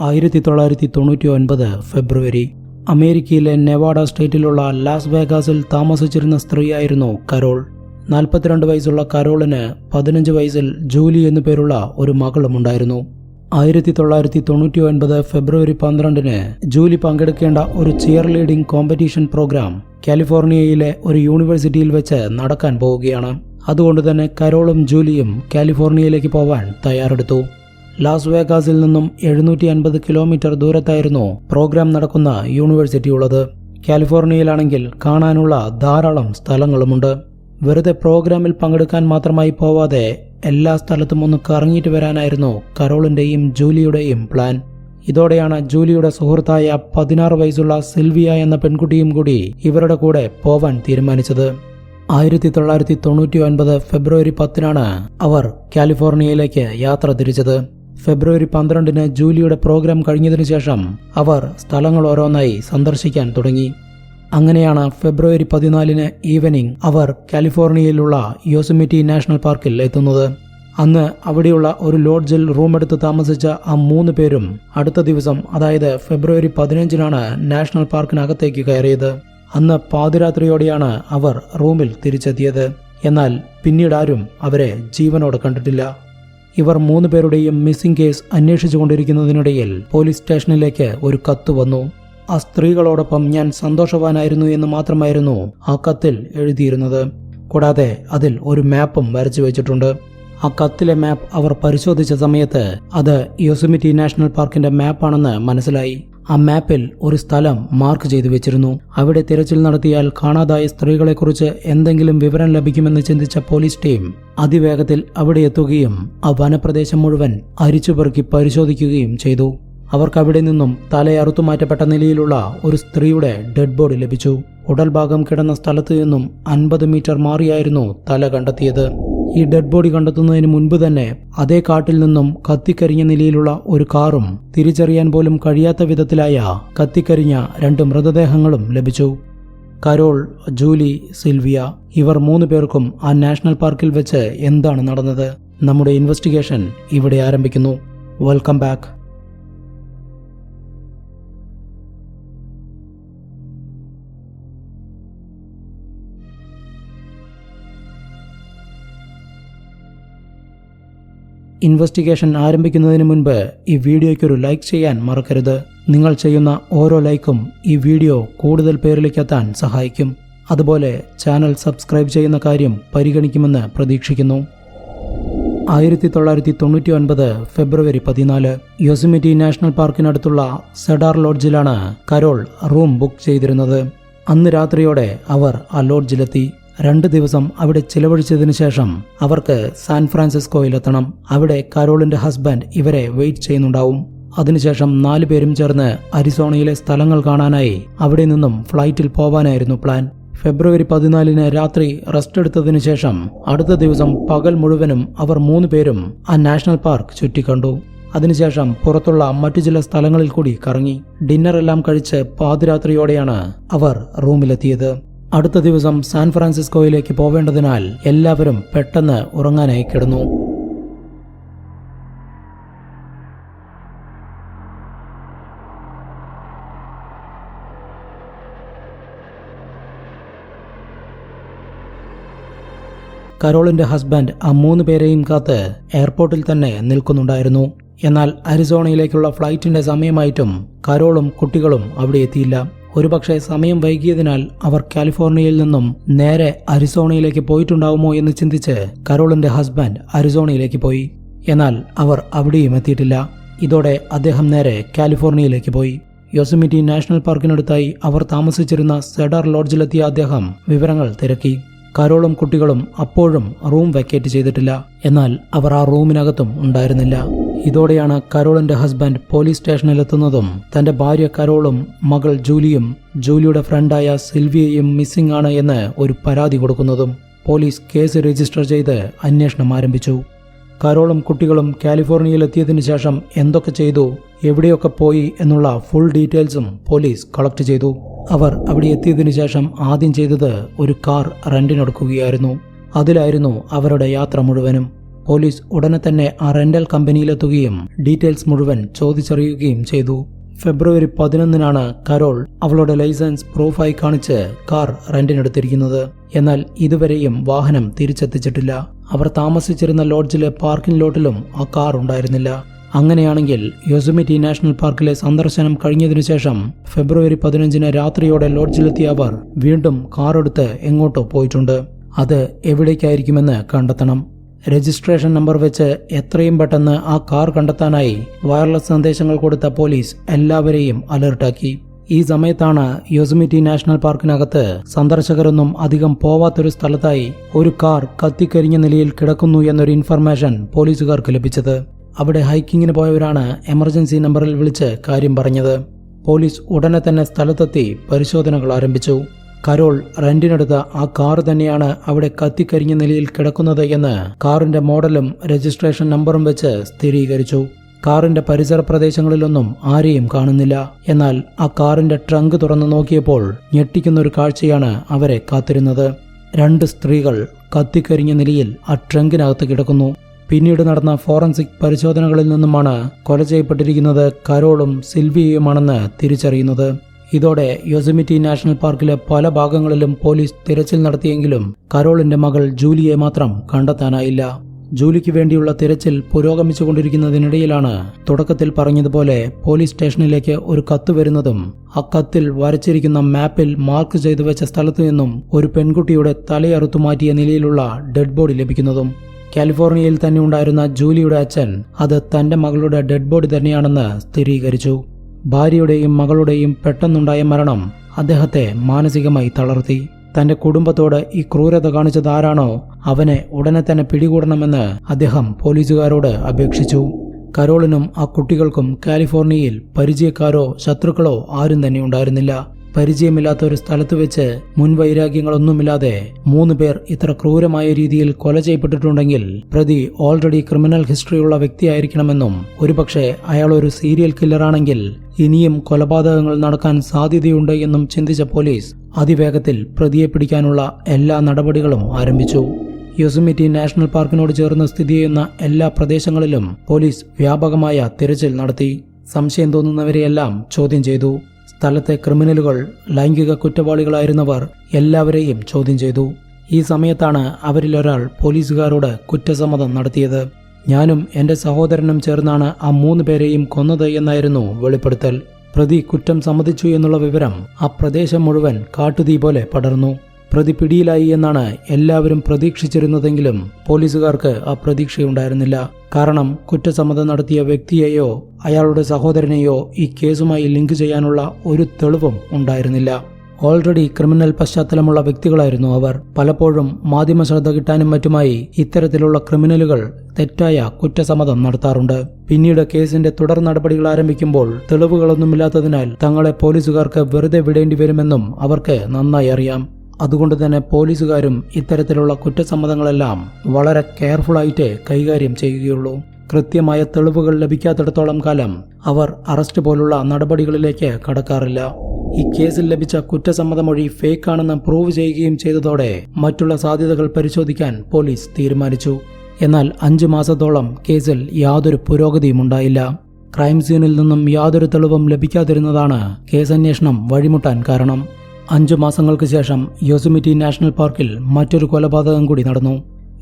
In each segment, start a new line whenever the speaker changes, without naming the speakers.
ആയിരത്തി തൊള്ളായിരത്തി തൊണ്ണൂറ്റി ഒൻപത് ഫെബ്രുവരി. അമേരിക്കയിലെ നെവാഡ സ്റ്റേറ്റിലുള്ള ലാസ് വേഗാസിൽ താമസിച്ചിരുന്ന സ്ത്രീയായിരുന്നു കരോൾ. നാൽപ്പത്തിരണ്ട് വയസ്സുള്ള കരോളിന് പതിനഞ്ച് വയസ്സിൽ ജൂലി എന്നു പേരുള്ള ഒരു മകളുമുണ്ടായിരുന്നു. ആയിരത്തി തൊള്ളായിരത്തി തൊണ്ണൂറ്റി ഒൻപത് ഫെബ്രുവരി പന്ത്രണ്ടിന് ജൂലി പങ്കെടുക്കേണ്ട ഒരു ചിയർ ലീഡിംഗ് കോമ്പറ്റീഷൻ പ്രോഗ്രാം കാലിഫോർണിയയിലെ ഒരു യൂണിവേഴ്സിറ്റിയിൽ വെച്ച് നടക്കാൻ പോവുകയാണ്. അതുകൊണ്ട് തന്നെ കരോളും ജൂലിയും കാലിഫോർണിയയിലേക്ക് പോവാൻ തയ്യാറെടുത്തു. ലാസ് വേഗാസിൽ നിന്നും എഴുന്നൂറ്റി അൻപത് കിലോമീറ്റർ ദൂരത്തായിരുന്നു പ്രോഗ്രാം നടക്കുന്ന യൂണിവേഴ്സിറ്റി ഉള്ളത് കാലിഫോർണിയയിലാണെങ്കിൽ കാണാനുള്ള ധാരാളം സ്ഥലങ്ങളുമുണ്ട്. വെറുതെ പ്രോഗ്രാമിൽ പങ്കെടുക്കാൻ മാത്രമായി പോവാതെ എല്ലാ സ്ഥലത്തും ഒന്ന് കറങ്ങിയിട്ട് വരാനായിരുന്നു കരോളിന്റെയും ജൂലിയുടെയും പ്ലാൻ. ഇതോടെയാണ് ജൂലിയുടെ സുഹൃത്തായ പതിനാറ് വയസ്സുള്ള സിൽവിയ എന്ന പെൺകുട്ടിയും കൂടി ഇവരുടെ കൂടെ പോവാൻ തീരുമാനിച്ചത്. ആയിരത്തി തൊള്ളായിരത്തി തൊണ്ണൂറ്റി ഒൻപത് ഫെബ്രുവരി പത്തിനാണ് അവർ കാലിഫോർണിയയിലേക്ക് യാത്ര തിരിച്ചത്. ഫെബ്രുവരി പന്ത്രണ്ടിന് ജൂലിയുടെ പ്രോഗ്രാം കഴിഞ്ഞതിനു ശേഷം അവർ സ്ഥലങ്ങൾ ഓരോന്നായി സന്ദർശിക്കാൻ തുടങ്ങി. അങ്ങനെയാണ് ഫെബ്രുവരി പതിനാലിന് ഈവനിംഗ് അവർ കാലിഫോർണിയയിലുള്ള യോസമിറ്റി നാഷണൽ പാർക്കിൽ എത്തുന്നത്. അന്ന് അവിടെയുള്ള ഒരു ലോഡ്ജിൽ റൂമെടുത്ത് താമസിച്ച ആ മൂന്ന് പേരും അടുത്ത ദിവസം അതായത് ഫെബ്രുവരി പതിനഞ്ചിനാണ് നാഷണൽ പാർക്കിനകത്തേക്ക് കയറിയത്. അന്ന് പാതിരാത്രിയോടെയാണ് അവർ റൂമിൽ തിരിച്ചെത്തിയത്. എന്നാൽ പിന്നീട് ആരും അവരെ ജീവനോടെ കണ്ടിട്ടില്ല. ഇവർ മൂന്ന് പേരുടെയും മിസ്സിംഗ് കേസ് അന്വേഷിച്ചുകൊണ്ടിരിക്കുന്നതിനിടയിൽ പോലീസ് സ്റ്റേഷനിലേക്ക് ഒരു കത്ത് വന്നു. ആ സ്ത്രീകളോടൊപ്പം ഞാൻ സന്തോഷവാനായിരുന്നു എന്ന് മാത്രമായിരുന്നു ആ കത്തിൽ എഴുതിയിരുന്നത്. കൂടാതെ അതിൽ ഒരു മാപ്പും വരച്ചു വെച്ചിട്ടുണ്ട്. ആ കത്തിലെ മാപ്പ് അവർ പരിശോധിച്ച സമയത്ത് അത് യോസിമിറ്റി നാഷണൽ പാർക്കിന്റെ മാപ്പാണെന്ന് മനസ്സിലായി. ആ മാപ്പിൽ ഒരു സ്ഥലം മാർക്ക് ചെയ്തു വെച്ചിരുന്നു. അവിടെ തിരച്ചിൽ നടത്തിയാൽ കാണാതായ സ്ത്രീകളെക്കുറിച്ച് എന്തെങ്കിലും വിവരം ലഭിക്കുമെന്ന് ചിന്തിച്ച പോലീസ് ടീം അതിവേഗത്തിൽ അവിടെ എത്തുകയും ആ വനപ്രദേശം മുഴുവൻ അരിച്ചുപെറുക്കി പരിശോധിക്കുകയും ചെയ്തു. അവർക്ക് അവിടെ നിന്നും തലയറുത്തു മാറ്റപ്പെട്ട നിലയിലുള്ള ഒരു സ്ത്രീയുടെ ഡെഡ് ബോഡി ലഭിച്ചു. ഉടൽ ഭാഗം കിടന്ന സ്ഥലത്ത് നിന്നും അൻപത് മീറ്റർ മാറിയായിരുന്നു തല കണ്ടെത്തിയത്. ഈ ഡെഡ് ബോഡി കണ്ടെത്തുന്നതിന് മുൻപ് തന്നെ അതേ കാട്ടിൽ നിന്നും കത്തിക്കരിഞ്ഞ നിലയിലുള്ള ഒരു കാറും തിരിച്ചറിയാൻ പോലും കഴിയാത്ത വിധത്തിലായ കത്തിക്കരിഞ്ഞ രണ്ട് മൃതദേഹങ്ങളും ലഭിച്ചു. കരോൾ ജൂലി സിൽവിയ ഇവർ മൂന്ന് പേർക്കും ആ നാഷണൽ പാർക്കിൽ വെച്ച് എന്താണ് നടന്നത്? നമ്മുടെ ഇൻവെസ്റ്റിഗേഷൻ ഇവിടെ ആരംഭിക്കുന്നു. Welcome back. ഇൻവെസ്റ്റിഗേഷൻ ആരംഭിക്കുന്നതിന് മുൻപ് ഈ വീഡിയോയ്ക്ക് ഒരു ലൈക്ക് ചെയ്യാൻ മറക്കരുത്. നിങ്ങൾ ചെയ്യുന്ന ഓരോ ലൈക്കും ഈ വീഡിയോ കൂടുതൽ പേരിലേക്ക് എത്താൻ സഹായിക്കും. അതുപോലെ ചാനൽ സബ്സ്ക്രൈബ് ചെയ്യുന്ന കാര്യം പരിഗണിക്കുമെന്ന് പ്രതീക്ഷിക്കുന്നു. ആയിരത്തി തൊള്ളായിരത്തി തൊണ്ണൂറ്റി ഒൻപത് ഫെബ്രുവരി പതിനാല് യോസിമിറ്റി നാഷണൽ പാർക്കിനടുത്തുള്ള സെഡാർ ലോഡ്ജിലാണ് കരോൾ റൂം ബുക്ക് ചെയ്തിരുന്നത്. അന്ന് രാത്രിയോടെ അവർ ആ ലോഡ്ജിലെത്തി. രണ്ട് ദിവസം അവിടെ ചിലവഴിച്ചതിനു ശേഷം അവർക്ക് സാൻ ഫ്രാൻസിസ്കോയിലെത്തണം. അവിടെ കരോളിന്റെ ഹസ്ബൻഡ് ഇവരെ വെയിറ്റ് ചെയ്യുന്നുണ്ടാവും. അതിനുശേഷം നാലു പേരും ചേർന്ന് അരിസോണയിലെ സ്ഥലങ്ങൾ കാണാനായി അവിടെ നിന്നും ഫ്ലൈറ്റിൽ പോവാനായിരുന്നു പ്ലാൻ ഫെബ്രുവരി പതിനാലിന് രാത്രി റെസ്റ്റ് എടുത്തതിനു ശേഷം അടുത്ത ദിവസം പകൽ മുഴുവനും അവർ മൂന്ന് പേരും ആ നാഷണൽ പാർക്ക് ചുറ്റിക്കണ്ടു. അതിനുശേഷം പുറത്തുള്ള മറ്റു ചില സ്ഥലങ്ങളിൽ കൂടി കറങ്ങി. ഡിന്നറെല്ലാം കഴിച്ച് പാതിരാത്രിയോടെയാണ് അവർ റൂമിലെത്തിയത്. അടുത്ത ദിവസം സാൻ ഫ്രാൻസിസ്കോയിലേക്ക് പോവേണ്ടതിനാൽ എല്ലാവരും പെട്ടെന്ന് ഉറങ്ങാനായി കിടന്നു. കരോളിന്റെ ഹസ്ബൻഡ് ആ മൂന്ന് പേരെയും കാത്ത് എയർപോർട്ടിൽ തന്നെ നിൽക്കുന്നുണ്ടായിരുന്നു. എന്നാൽ അരിസോണയിലേക്കുള്ള ഫ്ലൈറ്റിന്റെ സമയമായിട്ടും കരോളും കുട്ടികളും അവിടെ എത്തിയില്ല. ഒരുപക്ഷെ സമയം വൈകിയതിനാൽ അവർ കാലിഫോർണിയയിൽ നിന്നും നേരെ അരിസോണയിലേക്ക് പോയിട്ടുണ്ടാവുമോ എന്ന് ചിന്തിച്ച് കരോളിന്റെ ഹസ്ബൻഡ് അരിസോണയിലേക്ക് പോയി. എന്നാൽ അവർ അവിടെയും എത്തിയിട്ടില്ല. ഇതോടെ അദ്ദേഹം നേരെ കാലിഫോർണിയയിലേക്ക് പോയി. യോസമിറ്റി നാഷണൽ പാർക്കിനടുത്തായി അവർ താമസിച്ചിരുന്ന സെഡാർ ലോഡ്ജിലെത്തിയ അദ്ദേഹം വിവരങ്ങൾ തിരക്കി. കരോളും കുട്ടികളും അപ്പോഴും റൂം വെക്കേറ്റ് ചെയ്തിട്ടില്ല. എന്നാൽ അവർ ആ റൂമിനകത്തും ഉണ്ടായിരുന്നില്ല. ഇതോടെയാണ് കരോളിന്റെ ഹസ്ബൻഡ് പോലീസ് സ്റ്റേഷനിലെത്തുന്നതും തന്റെ ഭാര്യ കരോളും മകൾ ജൂലിയും ജൂലിയുടെ ഫ്രണ്ടായ സിൽവിയയും മിസ്സിംഗ് ആണ് എന്ന് ഒരു പരാതി കൊടുക്കുന്നതും പോലീസ് കേസ് രജിസ്റ്റർ ചെയ്ത് അന്വേഷണം ആരംഭിച്ചു. കരോളും കുട്ടികളും കാലിഫോർണിയയിലെത്തിയതിനു ശേഷം എന്തൊക്കെ ചെയ്തു എവിടെയൊക്കെ പോയി എന്നുള്ള ഫുൾ ഡീറ്റെയിൽസും പോലീസ് കളക്ട് ചെയ്തു. അവർ അവിടെ എത്തിയതിനു ശേഷം ആദ്യം ചെയ്തത് ഒരു കാർ റെന്റിനെടുക്കുകയായിരുന്നു. അതിലായിരുന്നു അവരുടെ യാത്ര മുഴുവനും. പോലീസ് ഉടനെ തന്നെ ആ റെന്റൽ കമ്പനിയിലെത്തുകയും ഡീറ്റെയിൽസ് മുഴുവൻ ചോദിച്ചറിയുകയും ചെയ്തു. ഫെബ്രുവരി പതിനൊന്നിനാണ് കരോൾ അവളുടെ ലൈസൻസ് പ്രൂഫായി കാണിച്ച് കാർ റെന്റിനെടുത്തിരിക്കുന്നത്. എന്നാൽ ഇതുവരെയും വാഹനം തിരിച്ചെത്തിച്ചിട്ടില്ല. അവർ താമസിച്ചിരുന്ന ലോഡ്ജിലെ പാർക്കിംഗ് ലോട്ടിലും ആ കാർ ഉണ്ടായിരുന്നില്ല. അങ്ങനെയാണെങ്കിൽ യോസുമിറ്റി നാഷണൽ പാർക്കിലെ സന്ദർശനം കഴിഞ്ഞതിനു ശേഷം ഫെബ്രുവരി പതിനഞ്ചിന് രാത്രിയോടെ ലോഡ്ജിലെത്തിയ അവർ വീണ്ടും കാറെടുത്ത് എങ്ങോട്ടോ പോയിട്ടുണ്ട്. അത് എവിടേക്കായിരിക്കുമെന്ന് കണ്ടെത്തണം. രജിസ്ട്രേഷൻ നമ്പർ വെച്ച് എത്രയും പെട്ടെന്ന് ആ കാർ കണ്ടെത്താനായി വയർലെസ് സന്ദേശങ്ങൾ കൊടുത്ത പോലീസ് എല്ലാവരെയും അലർട്ടാക്കി. ഈ സമയത്താണ് യോസുമിറ്റി നാഷണൽ പാർക്കിനകത്ത് സന്ദർശകരൊന്നും അധികം പോവാത്തൊരു സ്ഥലത്തായി ഒരു കാർ കത്തിക്കരിഞ്ഞ നിലയിൽ കിടക്കുന്നു എന്നൊരു ഇൻഫർമേഷൻ പോലീസുകാർക്ക് ലഭിച്ചത്. അവിടെ ഹൈക്കിങ്ങിന് പോയവരാണ് എമർജൻസി നമ്പറിൽ വിളിച്ച് കാര്യം പറഞ്ഞത്. പോലീസ് ഉടനെ തന്നെ സ്ഥലത്തെത്തി പരിശോധനകൾ ആരംഭിച്ചു. കരോൾ റെന്റിനെടുത്ത ആ കാർ തന്നെയാണ് അവിടെ കത്തിക്കരിഞ്ഞ നിലയിൽ കിടക്കുന്നത് എന്ന് കാറിന്റെ മോഡലും രജിസ്ട്രേഷൻ നമ്പറും വെച്ച് സ്ഥിരീകരിച്ചു. കാറിന്റെ പരിസര പ്രദേശങ്ങളിലൊന്നും ആരെയും കാണുന്നില്ല. എന്നാൽ ആ കാറിന്റെ ട്രങ്ക് തുറന്നു നോക്കിയപ്പോൾ ഞെട്ടിക്കുന്ന ഒരു കാഴ്ചയാണ് അവരെ കാത്തിരുന്നത്. രണ്ട് സ്ത്രീകൾ കത്തിക്കരിഞ്ഞ നിലയിൽ ആ ട്രങ്കിനകത്ത് കിടക്കുന്നു. പിന്നീട് നടന്ന ഫോറൻസിക് പരിശോധനകളിൽ നിന്നുമാണ് കൊല ചെയ്യപ്പെട്ടിരിക്കുന്നത് കരോളും സിൽവിയയുമാണെന്ന് തിരിച്ചറിയുന്നത്. ഇതോടെ യോസമിറ്റി നാഷണൽ പാർക്കിലെ പല ഭാഗങ്ങളിലും പോലീസ് തിരച്ചിൽ നടത്തിയെങ്കിലും കരോളിന്റെ മകൾ ജൂലിയെ മാത്രം കണ്ടെത്താനായില്ല. ജൂലിക്ക് വേണ്ടിയുള്ള തിരച്ചിൽ പുരോഗമിച്ചുകൊണ്ടിരിക്കുന്നതിനിടയിലാണ് തുടക്കത്തിൽ പറഞ്ഞതുപോലെ പോലീസ് സ്റ്റേഷനിലേക്ക് ഒരു കത്ത് വരുന്നതും ആ കത്തിൽ വരച്ചിരിക്കുന്ന മാപ്പിൽ മാർക്ക് ചെയ്തു വെച്ച സ്ഥലത്തു നിന്നും ഒരു പെൺകുട്ടിയുടെ തലയറുത്തു മാറ്റിയ നിലയിലുള്ള ഡെഡ് ബോഡി ലഭിക്കുന്നതും. കാലിഫോർണിയയിൽ തന്നെ ഉണ്ടായിരുന്ന ജൂലിയുടെ അച്ഛൻ അത് തന്റെ മകളുടെ ഡെഡ് ബോഡി തന്നെയാണെന്ന് സ്ഥിരീകരിച്ചു. ഭാര്യയുടെയും മകളുടെയും പെട്ടെന്നുണ്ടായ മരണം അദ്ദേഹത്തെ മാനസികമായി തളർത്തി. തന്റെ കുടുംബത്തോട് ഈ ക്രൂരത കാണിച്ചത് ആരാണോ അവനെ ഉടനെ തന്നെ പിടികൂടണമെന്ന് അദ്ദേഹം പോലീസുകാരോട് അപേക്ഷിച്ചു. കരോളിനും ആ കുട്ടികൾക്കും കാലിഫോർണിയയിൽ പരിചയക്കാരോ ശത്രുക്കളോ ആരും തന്നെ ഉണ്ടായിരുന്നില്ല. പരിചയമില്ലാത്ത ഒരു സ്ഥലത്ത് വെച്ച് മുൻവൈരാഗ്യങ്ങളൊന്നുമില്ലാതെ മൂന്ന് പേർ ഇത്ര ക്രൂരമായ രീതിയിൽ കൊല ചെയ്യപ്പെട്ടിട്ടുണ്ടെങ്കിൽ പ്രതി ഓൾറെഡി ക്രിമിനൽ ഹിസ്റ്ററിയുള്ള വ്യക്തിയായിരിക്കണമെന്നും ഒരുപക്ഷെ അയാൾ ഒരു സീരിയൽ കില്ലറാണെങ്കിൽ ഇനിയും കൊലപാതകങ്ങൾ നടക്കാൻ സാധ്യതയുണ്ട് എന്നും ചിന്തിച്ച പോലീസ് അതിവേഗത്തിൽ പ്രതിയെ പിടിക്കാനുള്ള എല്ലാ നടപടികളും ആരംഭിച്ചു. യൊസുമിറ്റി നാഷണൽ പാർക്കിനോട് ചേർന്ന് സ്ഥിതി ചെയ്യുന്ന എല്ലാ പ്രദേശങ്ങളിലും പോലീസ് വ്യാപകമായ തിരച്ചിൽ നടത്തി. സംശയം തോന്നുന്നവരെയെല്ലാം ചോദ്യം ചെയ്തു. സ്ഥലത്തെ ക്രിമിനലുകൾ ലൈംഗിക കുറ്റവാളികളായിരുന്നവർ എല്ലാവരെയും ചോദ്യം ചെയ്തു. ഈ സമയത്താണ് അവരിലൊരാൾ പോലീസുകാരോട് കുറ്റസമ്മതം നടത്തിയത്. ഞാനും എന്റെ സഹോദരനും ചേർന്നാണ് ആ മൂന്ന് പേരെയും കൊന്നത് എന്നായിരുന്നു വെളിപ്പെടുത്തൽ. പ്രതി കുറ്റം സമ്മതിച്ചു എന്നുള്ള വിവരം ആ പ്രദേശം മുഴുവൻ കാട്ടുതീ പോലെ പടർന്നു. പ്രതി പിടിയിലായി എന്നാണ് എല്ലാവരും പ്രതീക്ഷിച്ചിരുന്നതെങ്കിലും പോലീസുകാർക്ക് ആ പ്രതീക്ഷയുണ്ടായിരുന്നില്ല. കാരണം കുറ്റസമ്മതം നടത്തിയ വ്യക്തിയെയോ അയാളുടെ സഹോദരനെയോ ഈ കേസുമായി ലിങ്ക് ചെയ്യാനുള്ള ഒരു തെളിവും ഉണ്ടായിരുന്നില്ല. ഓൾറെഡി ക്രിമിനൽ പശ്ചാത്തലമുള്ള വ്യക്തികളായിരുന്നു അവർ. പലപ്പോഴും മാധ്യമ ശ്രദ്ധ കിട്ടാനും മറ്റുമായി ഇത്തരത്തിലുള്ള ക്രിമിനലുകൾ തെറ്റായ കുറ്റസമ്മതം നടത്താറുണ്ട്. പിന്നീട് കേസിന്റെ തുടർ നടപടികൾ ആരംഭിക്കുമ്പോൾ തെളിവുകളൊന്നുമില്ലാത്തതിനാൽ തങ്ങളെ പോലീസുകാർക്ക് വെറുതെ വിടേണ്ടി വരുമെന്നും അവർക്ക് നന്നായി അറിയാം. അതുകൊണ്ട് തന്നെ പോലീസുകാരും ഇത്തരത്തിലുള്ള കുറ്റസമ്മതങ്ങളെല്ലാം വളരെ കെയർഫുള്ളായിട്ട് കൈകാര്യം ചെയ്യുകയുള്ളൂ. കൃത്യമായ തെളിവുകൾ ലഭിക്കാത്തിടത്തോളം കാലം അവർ അറസ്റ്റ് പോലുള്ള നടപടികളിലേക്ക് കടക്കാറില്ല. ഈ കേസിൽ ലഭിച്ച കുറ്റസമ്മതമൊഴി ഫേക്ക് ആണെന്ന് പ്രൂവ് ചെയ്യുകയും ചെയ്തതോടെ മറ്റുള്ള സാധ്യതകൾ പരിശോധിക്കാൻ പോലീസ് തീരുമാനിച്ചു. എന്നാൽ അഞ്ചു മാസത്തോളം കേസിൽ യാതൊരു പുരോഗതിയും ഉണ്ടായില്ല. ക്രൈം സീനിൽ നിന്നും യാതൊരു തെളിവും ലഭിക്കാതിരുന്നതാണ് കേസന്വേഷണം വഴിമുട്ടാൻ കാരണം. അഞ്ചു മാസങ്ങൾക്ക് ശേഷം യോസുമിറ്റി നാഷണൽ പാർക്കിൽ മറ്റൊരു കൊലപാതകം കൂടി നടന്നു.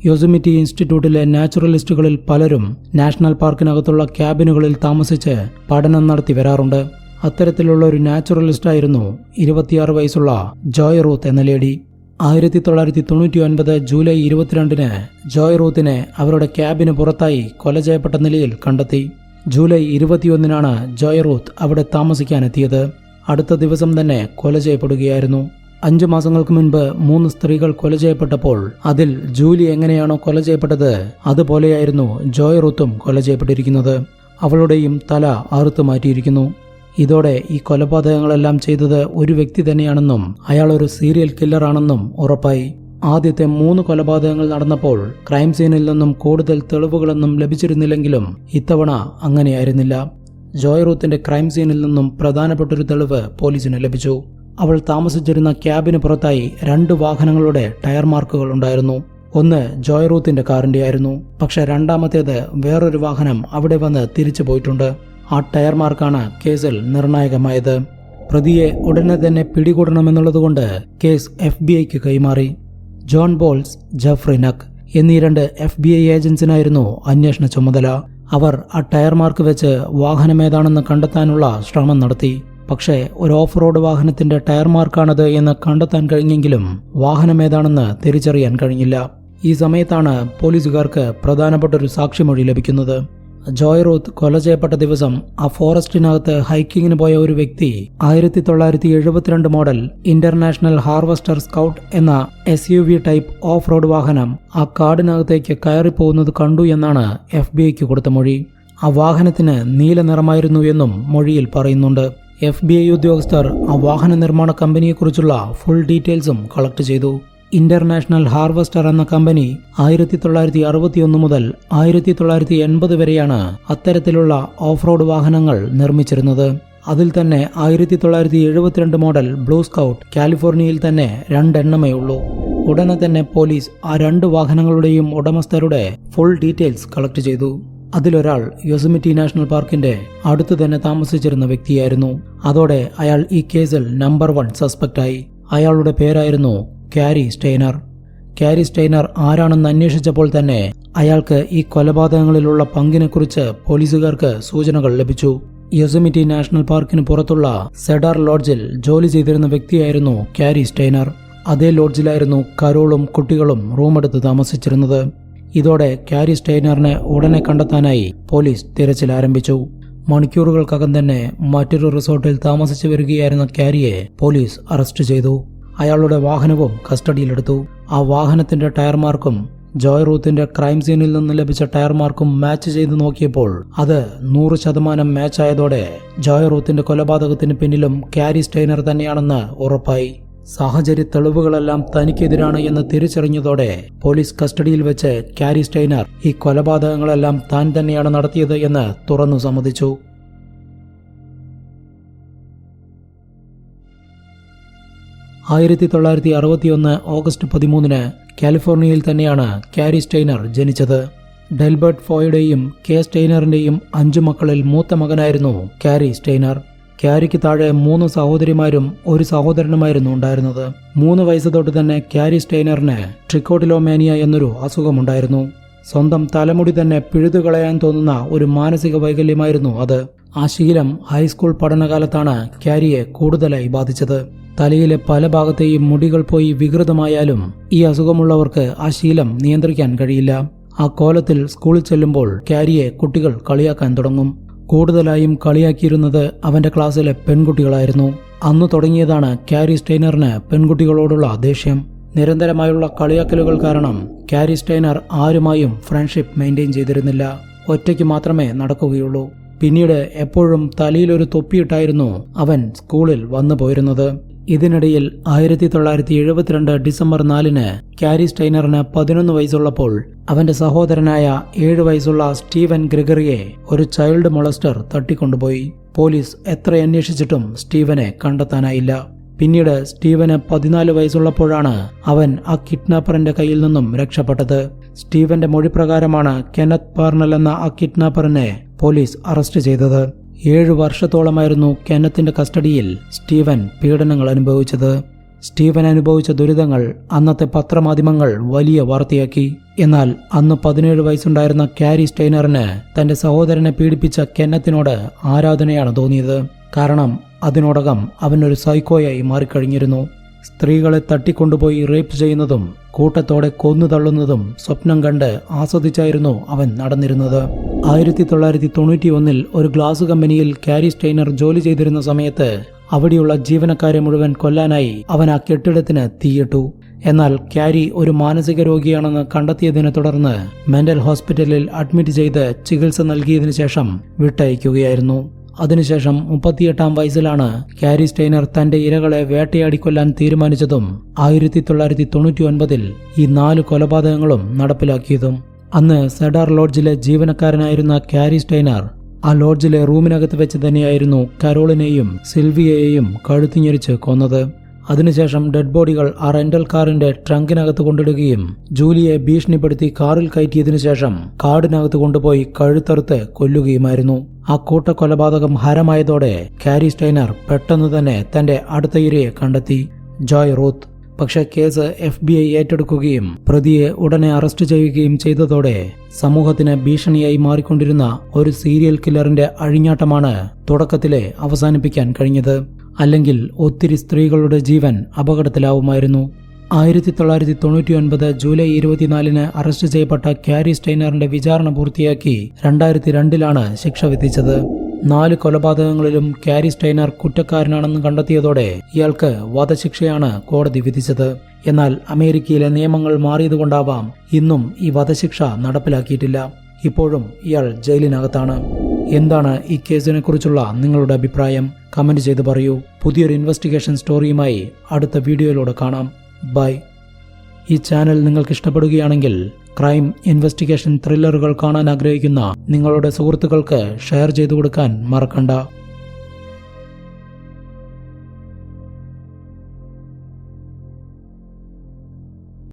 യോസുമിറ്റി ഇൻസ്റ്റിറ്റ്യൂട്ടിലെ നാച്ചുറലിസ്റ്റുകളിൽ പലരും നാഷണൽ പാർക്കിനകത്തുള്ള ക്യാബിനുകളിൽ താമസിച്ച് പഠനം നടത്തി വരാറുണ്ട്. അത്തരത്തിലുള്ള ഒരു നാച്ചുറലിസ്റ്റായിരുന്നു ഇരുപത്തിയാറ് വയസ്സുള്ള ജോയ് റൂത്ത് എന്ന ലേഡി. ആയിരത്തി തൊള്ളായിരത്തി തൊണ്ണൂറ്റി ഒൻപത് ജൂലൈ ഇരുപത്തിരണ്ടിന് ജോയ് റൂത്തിനെ അവരുടെ ക്യാബിന് പുറത്തായി കൊല ചെയ്യപ്പെട്ട നിലയിൽ കണ്ടെത്തി. ജൂലൈ ഇരുപത്തിയൊന്നിനാണ് ജോയ് റൂത്ത് അവിടെ താമസിക്കാനെത്തിയത്. അടുത്ത ദിവസം തന്നെ കൊല ചെയ്യപ്പെടുകയായിരുന്നു. അഞ്ചു മാസങ്ങൾക്ക് മുൻപ് മൂന്ന് സ്ത്രീകൾ കൊല ചെയ്യപ്പെട്ടപ്പോൾ അതിൽ ജൂലി എങ്ങനെയാണോ കൊല ചെയ്യപ്പെട്ടത് അതുപോലെയായിരുന്നു ജോയ് റുത്തും കൊല ചെയ്യപ്പെട്ടിരിക്കുന്നത്. അവളുടെയും തല അറുത്തു മാറ്റിയിരിക്കുന്നു. ഇതോടെ ഈ കൊലപാതകങ്ങളെല്ലാം ചെയ്തത് ഒരു വ്യക്തി തന്നെയാണെന്നും അയാൾ ഒരു സീരിയൽ കില്ലറാണെന്നും ഉറപ്പായി. ആദ്യത്തെ മൂന്ന് കൊലപാതകങ്ങൾ നടന്നപ്പോൾ ക്രൈം സീനിൽ നിന്നും കൂടുതൽ തെളിവുകളൊന്നും ലഭിച്ചിരുന്നില്ലെങ്കിലും ഇത്തവണ അങ്ങനെയായിരുന്നില്ല ജോയ് റൂത്തിന്റെ ക്രൈം സീനിൽ നിന്നും പ്രധാനപ്പെട്ടൊരു തെളിവ് പോലീസിന് ലഭിച്ചു. അവൾ താമസിച്ചിരുന്ന ക്യാബിന് പുറത്തായി രണ്ട് വാഹനങ്ങളുടെ ടയർ മാർക്കുകൾ ഉണ്ടായിരുന്നു. ഒന്ന് ജോയ് റൂത്തിന്റെ കാറിന്റെ ആയിരുന്നു. പക്ഷെ രണ്ടാമത്തേത് വേറൊരു വാഹനം അവിടെ വന്ന് തിരിച്ചു പോയിട്ടുണ്ട്. ആ ടയർ മാർക്കാണ് കേസിൽ നിർണായകമായത്. പ്രതിയെ ഉടനെ തന്നെ പിടികൂടണമെന്നുള്ളതുകൊണ്ട് കേസ് എഫ് ബി ഐക്ക് കൈമാറി. ജോൺ ബോൾസ് ജഫ്രി നക് എന്നീ രണ്ട് എഫ് ബി ഐ ഏജൻസിനായിരുന്നു അന്വേഷണ ചുമതല. അവർ ആ ടയർ മാർക്ക് വെച്ച് വാഹനമേതാണെന്ന് കണ്ടെത്താനുള്ള ശ്രമം നടത്തി. പക്ഷേ ഒരു ഓഫ് റോഡ് വാഹനത്തിന്റെ ടയർ മാർക്കാണത് എന്ന് കണ്ടെത്താൻ കഴിഞ്ഞെങ്കിലും വാഹനമേതാണെന്ന് തിരിച്ചറിയാൻ കഴിഞ്ഞില്ല. ഈ സമയത്താണ് പോലീസുകാർക്ക് പ്രധാനപ്പെട്ട ഒരു സാക്ഷിമൊഴി ലഭിക്കുന്നത്. ജോയ് റൂത്ത് കൊല ചെയ്യപ്പെട്ട ദിവസം ആ ഫോറസ്റ്റിനകത്ത് ഹൈക്കിങ്ങിന് പോയ ഒരു വ്യക്തി ആയിരത്തി തൊള്ളായിരത്തി എഴുപത്തിരണ്ട് മോഡൽ ഇന്റർനാഷണൽ ഹാർവെസ്റ്റർ സ്കൗട്ട് എന്ന S U V type off road വാഹനം ആ കാടിനകത്തേക്ക് കയറിപ്പോകുന്നത് കണ്ടു എന്നാണ് എഫ് ബി ഐക്ക് കൊടുത്ത മൊഴി. ആ വാഹനത്തിന് നീല നിറമായിരുന്നു എന്നും മൊഴിയിൽ പറയുന്നുണ്ട്. എഫ് ബി ഐ ഉദ്യോഗസ്ഥർ ആ വാഹന നിർമ്മാണ കമ്പനിയെക്കുറിച്ചുള്ള ഫുൾ ഡീറ്റെയിൽസും കളക്ട് ചെയ്തു. ഇന്റർനാഷണൽ ഹാർവെസ്റ്റർ എന്ന കമ്പനി ആയിരത്തി തൊള്ളായിരത്തി അറുപത്തിയൊന്ന് മുതൽ ആയിരത്തി തൊള്ളായിരത്തി എൺപത് വരെയാണ് അത്തരത്തിലുള്ള ഓഫ് റോഡ് വാഹനങ്ങൾ നിർമ്മിച്ചിരുന്നത്. അതിൽ തന്നെ ആയിരത്തി തൊള്ളായിരത്തി എഴുപത്തിരണ്ട് മോഡൽ ബ്ലൂ സ്കൗട്ട് കാലിഫോർണിയയിൽ തന്നെ രണ്ടെണ്ണമേ ഉള്ളൂ. ഉടനെ തന്നെ പോലീസ് ആ രണ്ട് വാഹനങ്ങളുടെയും ഉടമസ്ഥരുടെ ഫുൾ ഡീറ്റെയിൽസ് കളക്ട് ചെയ്തു. അതിലൊരാൾ യോസമിറ്റി നാഷണൽ പാർക്കിന്റെ അടുത്ത് തന്നെ താമസിച്ചിരുന്ന വ്യക്തിയായിരുന്നു. അതോടെ അയാൾ ഈ കേസിൽ നമ്പർ വൺ സസ്പെക്റ്റായി. അയാളുടെ പേരായിരുന്നു കാരി സ്റ്റെയ്നർ കാരി സ്റ്റെയ്നർ ആരാണെന്ന് അന്വേഷിച്ചപ്പോൾ തന്നെ അയാൾക്ക് ഈ കൊലപാതകങ്ങളിലുള്ള പങ്കിനെക്കുറിച്ച് പോലീസുകാർക്ക് സൂചനകൾ ലഭിച്ചു. യൊസമിറ്റി നാഷണൽ പാർക്കിന് പുറത്തുള്ള സെഡാർ ലോഡ്ജിൽ ജോലി ചെയ്തിരുന്ന വ്യക്തിയായിരുന്നു കാരി സ്റ്റെയ്നർ അതേ ലോഡ്ജിലായിരുന്നു കരോളും കുട്ടികളും റൂമെടുത്ത് താമസിച്ചിരുന്നത്. ഇതോടെ കാരി സ്റ്റെയ്നറിനെ ഉടനെ കണ്ടെത്താനായി പോലീസ് തിരച്ചിൽ ആരംഭിച്ചു. മണിക്കൂറുകൾക്കകം തന്നെ മറ്റൊരു റിസോർട്ടിൽ താമസിച്ചു വരികയായിരുന്ന കാരിയെ പോലീസ് അറസ്റ്റ് ചെയ്തു. അയാളുടെ വാഹനവും കസ്റ്റഡിയിലെടുത്തു. ആ വാഹനത്തിന്റെ ടയർ മാർക്കും ജോയ് റൂത്തിന്റെ ക്രൈം സീനിൽ നിന്ന് ലഭിച്ച ടയർ മാർക്കും മാച്ച് ചെയ്ത് നോക്കിയപ്പോൾ അത് നൂറ് ശതമാനം മാച്ചായതോടെ ജോയ് റൂത്തിന്റെ കൊലപാതകത്തിന് പിന്നിലും ക്യാരി സ്റ്റൈനർ തന്നെയാണെന്ന് ഉറപ്പായി. സാഹചര്യ തെളിവുകളെല്ലാം തനിക്കെതിരാണ് എന്ന് തിരിച്ചറിഞ്ഞതോടെ പോലീസ് കസ്റ്റഡിയിൽ വെച്ച് ക്യാരി സ്റ്റൈനർ ഈ കൊലപാതകങ്ങളെല്ലാം താൻ തന്നെയാണ് നടത്തിയത് എന്ന് തുറന്നു സമ്മതിച്ചു. ആയിരത്തി തൊള്ളായിരത്തി അറുപത്തിയൊന്ന് ഓഗസ്റ്റ് പതിമൂന്നിന് കാലിഫോർണിയയിൽ തന്നെയാണ് കാരി സ്റ്റൈനർ ജനിച്ചത്. ഡെൽബർട്ട് ഫോയുടെയും കെ സ്റ്റെയ്നറിന്റെയും അഞ്ചു മക്കളിൽ മൂത്ത മകനായിരുന്നു കാരി സ്റ്റൈനർ. കാരിക്ക് താഴെ മൂന്ന് സഹോദരിമാരും ഒരു സഹോദരനുമായിരുന്നു ഉണ്ടായിരുന്നത്. മൂന്ന് വയസ്സ് തൊട്ട് തന്നെ കാരി സ്റ്റെയ്നറിന് ട്രിക്കോട്ടിലോമേനിയ എന്നൊരു അസുഖമുണ്ടായിരുന്നു. സ്വന്തം തലമുടി തന്നെ പിഴുതുകളയാൻ തോന്നുന്ന ഒരു മാനസിക വൈകല്യമായിരുന്നു അത്. ആ ശീലം ഹൈസ്കൂൾ പഠനകാലത്താണ് കാരിയെ കൂടുതലായി ബാധിച്ചത്. തലയിലെ പല ഭാഗത്തെയും മുടികൾ പോയി വികൃതമായാലും ഈ അസുഖമുള്ളവർക്ക് ആ ശീലം നിയന്ത്രിക്കാൻ കഴിയില്ല. ആ കോലത്തിൽ സ്കൂളിൽ ചെല്ലുമ്പോൾ ക്യാരിയെ കുട്ടികൾ കളിയാക്കാൻ തുടങ്ങും. കൂടുതലായും കളിയാക്കിയിരുന്നത് അവന്റെ ക്ലാസ്സിലെ പെൺകുട്ടികളായിരുന്നു. അന്ന് തുടങ്ങിയതാണ് ക്യാരി സ്റ്റെയ്നറിന് പെൺകുട്ടികളോടുള്ള ദേഷ്യം. നിരന്തരമായുള്ള കളിയാക്കലുകൾ കാരണം ക്യാരി സ്റ്റെയ്നർ ആരുമായും ഫ്രണ്ട്ഷിപ്പ് മെയിന്റെയിൻ ചെയ്തിരുന്നില്ല. ഒറ്റയ്ക്ക് മാത്രമേ നടക്കുകയുള്ളൂ. പിന്നീട് എപ്പോഴും തലയിലൊരു തൊപ്പിയിട്ടായിരുന്നു അവൻ സ്കൂളിൽ വന്നു പോയിരുന്നത് ഇതിനിടയിൽ ആയിരത്തി തൊള്ളായിരത്തി എഴുപത്തിരണ്ട് ഡിസംബർ നാലിന് കാരി സ്റ്റൈനറിന് പതിനൊന്ന് വയസ്സുള്ളപ്പോൾ അവന്റെ സഹോദരനായ ഏഴ് വയസ്സുള്ള സ്റ്റീവൻ ഗ്രിഗറിയെ ഒരു ചൈൽഡ് മൊളസ്റ്റർ തട്ടിക്കൊണ്ടുപോയി. പോലീസ് എത്ര അന്വേഷിച്ചിട്ടും സ്റ്റീവനെ കണ്ടെത്താനായില്ല. പിന്നീട് സ്റ്റീവന് പതിനാല് വയസ്സുള്ളപ്പോഴാണ് അവൻ ആ കിഡ്നാപ്പറിന്റെ കയ്യിൽ നിന്നും രക്ഷപ്പെട്ടത്. സ്റ്റീവന്റെ മൊഴി പ്രകാരമാണ് കെനത്ത് പാർണൽ എന്ന ആ കിഡ്നാപ്പറിനെ പോലീസ് അറസ്റ്റ് ചെയ്തത്. ഏഴു വർഷത്തോളമായിരുന്നു കെന്നത്തിന്റെ കസ്റ്റഡിയിൽ സ്റ്റീവൻ പീഡനങ്ങൾ അനുഭവിച്ചത്. സ്റ്റീവൻ അനുഭവിച്ച ദുരിതങ്ങൾ അന്നത്തെ പത്രമാധ്യമങ്ങൾ വലിയ വാർത്തയാക്കി. എന്നാൽ അന്ന് പതിനേഴ് വയസ്സുണ്ടായിരുന്ന കാരി സ്റ്റെയ്നറിന് തന്റെ സഹോദരനെ പീഡിപ്പിച്ച കെന്നത്തിനോട് ആരാധനയാണ് തോന്നിയത്. കാരണം അതിനോടകം അവനൊരു സൈക്കോയായി മാറിക്കഴിഞ്ഞിരുന്നു. സ്ത്രീകളെ തട്ടിക്കൊണ്ടുപോയി റേപ്പ് ചെയ്യുന്നതും കൂട്ടത്തോടെ കൊന്നു തള്ളുന്നതും സ്വപ്നം കണ്ട് ആസ്വദിച്ചായിരുന്നു അവൻ നടന്നിരുന്നത്. ആയിരത്തി തൊള്ളായിരത്തി തൊണ്ണൂറ്റി ഒന്നിൽ ഒരു ഗ്ലാസ് കമ്പനിയിൽ കാരി സ്റ്റെയ്നർ ജോലി ചെയ്തിരുന്ന സമയത്ത് അവിടെയുള്ള ജീവനക്കാരെ മുഴുവൻ കൊല്ലാനായി അവൻ ആ കെട്ടിടത്തിന് തീയിട്ടു. എന്നാൽ ക്യാരി ഒരു മാനസിക രോഗിയാണെന്ന് കണ്ടെത്തിയതിനെ തുടർന്ന് മെന്റൽ ഹോസ്പിറ്റലിൽ അഡ്മിറ്റ് ചെയ്ത് ചികിത്സ നൽകിയതിനു ശേഷം വിട്ടയക്കുകയായിരുന്നു. അതിനുശേഷം മുപ്പത്തിയെട്ടാം വയസ്സിലാണ് കാരി സ്റ്റെയ്നർ തന്റെ ഇരകളെ വേട്ടയാടിക്കൊല്ലാൻ തീരുമാനിച്ചതും ആയിരത്തി തൊള്ളായിരത്തി തൊണ്ണൂറ്റി ഒൻപതിൽ ഈ നാല് കൊലപാതകങ്ങളും നടപ്പിലാക്കിയതും. അന്ന് സെഡാർ ലോഡ്ജിലെ ജീവനക്കാരനായിരുന്ന കാരി സ്റ്റെയ്നർ ആ ലോഡ്ജിലെ റൂമിനകത്ത് വെച്ച് തന്നെയായിരുന്നു കരോളിനെയും സിൽവിയെയും കഴുത്തിഞ്ഞരിച്ച് കൊന്നത്. അതിനുശേഷം ഡെഡ് ബോഡികൾ ആ റെന്റൽ കാറിന്റെ ട്രങ്കിനകത്ത് കൊണ്ടിടുകയും ജൂലിയെ ഭീഷണിപ്പെടുത്തി കാറിൽ കയറ്റിയതിനു ശേഷം കാടിനകത്ത് കൊണ്ടുപോയി കഴുത്തറുത്ത് കൊല്ലുകയുമായിരുന്നു. ആ കൂട്ടക്കൊലപാതകം ഹരമായതോടെ കാരി സ്റ്റൈനർ പെട്ടെന്ന് തന്നെ തന്റെ അടുത്ത ഇരയെ കണ്ടെത്തി. Joy Ruth. പക്ഷേ കേസ് എഫ് ബി ഐ ഏറ്റെടുക്കുകയും പ്രതിയെ ഉടനെ അറസ്റ്റ് ചെയ്യുകയും ചെയ്തതോടെ സമൂഹത്തിന് ഭീഷണിയായി മാറിക്കൊണ്ടിരുന്ന ഒരു സീരിയൽ കില്ലറിന്റെ അഴിഞ്ഞാട്ടമാണ് തുടക്കത്തിലെ അവസാനിപ്പിക്കാൻ കഴിഞ്ഞത്. അല്ലെങ്കിൽ ഒത്തിരി സ്ത്രീകളുടെ ജീവൻ അപകടത്തിലാവുമായിരുന്നു. ആയിരത്തി തൊള്ളായിരത്തി തൊണ്ണൂറ്റി ഒൻപത് ജൂലൈ ഇരുപത്തിനാലിന് അറസ്റ്റ് ചെയ്യപ്പെട്ട ക്യാരി സ്റ്റൈനറിന്റെ വിചാരണ പൂർത്തിയാക്കി രണ്ടായിരത്തി രണ്ടിലാണ് ശിക്ഷ വിധിച്ചത്. നാല് കൊലപാതകങ്ങളിലും ക്യാരി സ്റ്റൈനർ കുറ്റക്കാരനാണെന്ന് കണ്ടെത്തിയതോടെ ഇയാൾക്ക് വധശിക്ഷയാണ് കോടതി വിധിച്ചത്. എന്നാൽ അമേരിക്കയിലെ നിയമങ്ങൾ മാറിയതുകൊണ്ടാവാം ഇന്നും ഈ വധശിക്ഷ നടപ്പിലാക്കിയിട്ടില്ല. ഇപ്പോഴും ഇയാൾ ജയിലിനകത്താണ്. എന്താണ് ഈ കേസിനെ കുറിച്ചുള്ള നിങ്ങളുടെ അഭിപ്രായം? കമന്റ് ചെയ്ത് പറയൂ. പുതിയൊരു ഇൻവെസ്റ്റിഗേഷൻ സ്റ്റോറിയുമായി അടുത്ത വീഡിയോയിലൂടെ കാണാം. ബൈ. ഈ ചാനൽ നിങ്ങൾക്ക് ഇഷ്ടപ്പെടുകയാണെങ്കിൽ ക്രൈം ഇൻവെസ്റ്റിഗേഷൻ ത്രില്ലറുകൾ കാണാൻ ആഗ്രഹിക്കുന്ന നിങ്ങളുടെ സുഹൃത്തുക്കൾക്ക് ഷെയർ ചെയ്തു കൊടുക്കാൻ മറക്കണ്ട.